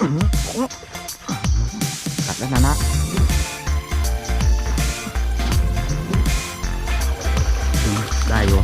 กัดแล้วนะนะได้อยู่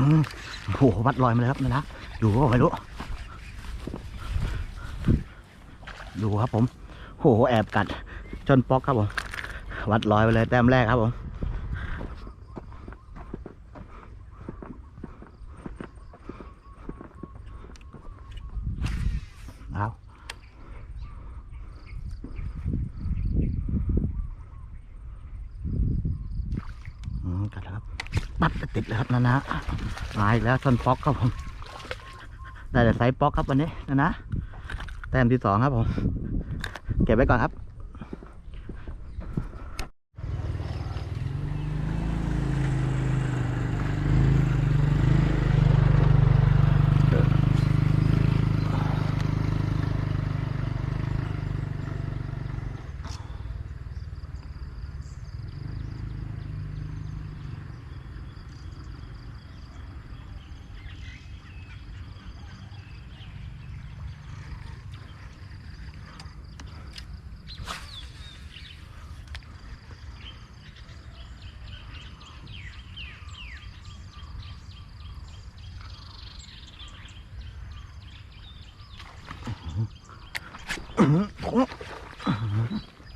โอ้โหวัดลอยมาเลยครับนะนะดูก็ไม่รู้ดูครับผมโอ้โหแอบกัด จนป๊อกครับผม วัดลอยไปเลยแต้มแรกครับผมเอาอืมกัดแล้วครับ ปัดติดเลยครับนะนะมาอีกแล้วชนป๊อกครับผมได้แต่ไซส์ป๊อกครับวันนี้นะนะแต้มที่สองครับผม เก็บไว้ก่อนครับ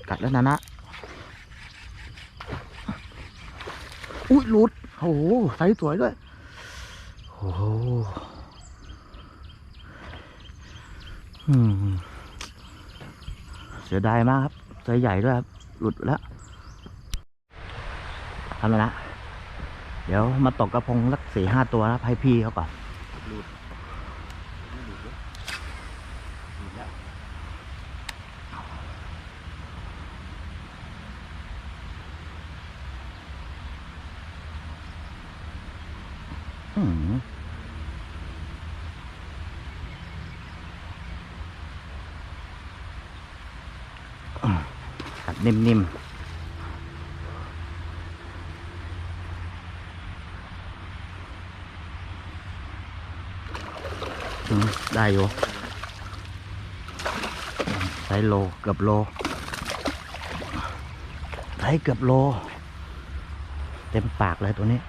กัดแล้วนะนะ อุ้ยหลุด โอ้โหไซส์สวยด้วย โอ้โหเสียดายมากครับไซส์ใหญ่ด้วยครับ หลุดแล้วทำแล้วนะ เดี๋ยวมาตกกระพงสักสี่ห้าตัวนะให้พี่เขาก่อนอืม กัดนิ่มๆได้อยู่ใช้โลเกือบโลใช้เกือบโล เต็มปากเลยตัวนี้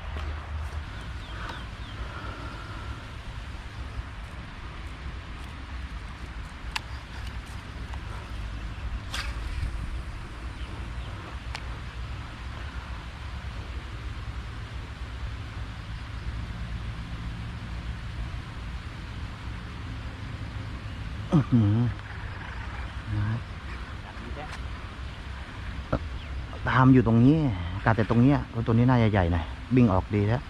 อื้อหือตามอยู่ตรงนี้กัดแต่ตรงนี้ตัวนี้น่าจะใหญ่หน่อยบิงออกดีแล้ว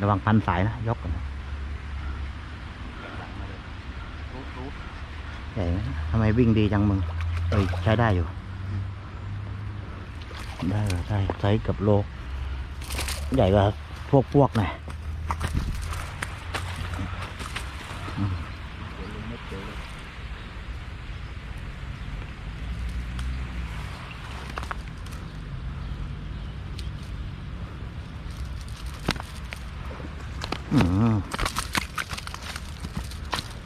ระวังพันสายนะ ยกก่อนะใหญ่ไหมทำไมวิ่งดีจังมึงเอ้ยใช้ได้อยู่ ได้ใช่ไซส์กับโล ใหญ่กว่า พวกพวกหน่อยอืม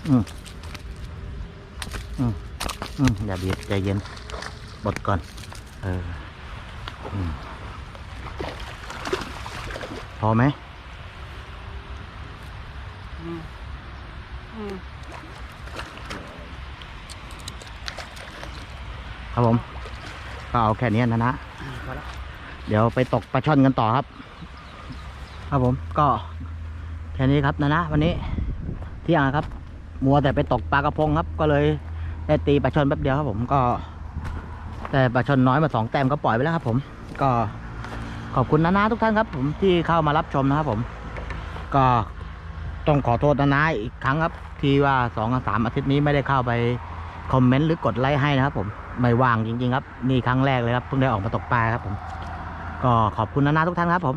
อืมอืมอืมอย่าบีบใจเย็นบดก่อน เออ อืม พอไหมอืมครับผม ก็เอาแค่นี้นะนะ เดี๋ยวไปตกปลาช่อนกันต่อครับ ครับผมก็แค่นี้ครับนะนะวันนี้เที่ยงนะครับ มัวแต่ไปตกปลากระพงครับ ก็เลยได้ตีปลาช่อนแป๊บเดียวครับผมก็ แต่ปลาช่อนน้อยมาสองแต้มก็ปล่อยไปแล้วครับผม ก็ ขอบคุณนะนะทุกท่านครับ ผมที่เข้ามารับชมนะครับผม ก็ต้องขอโทษนะนะอีกครั้งครับ ที่ว่าสองสามอาทิตย์นี้ไม่ได้เข้าไปคอมเมนต์หรือกดไลค์ให้นะครับ ผมไม่ว่างจริง ๆ ครับนี่ครั้งแรกเลยครับเพิ่งได้ออกมาตกปลาครับผม ก็ขอบคุณนะนะทุกท่านครับ ผม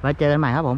ไว้เจอกันใหม่ครับผม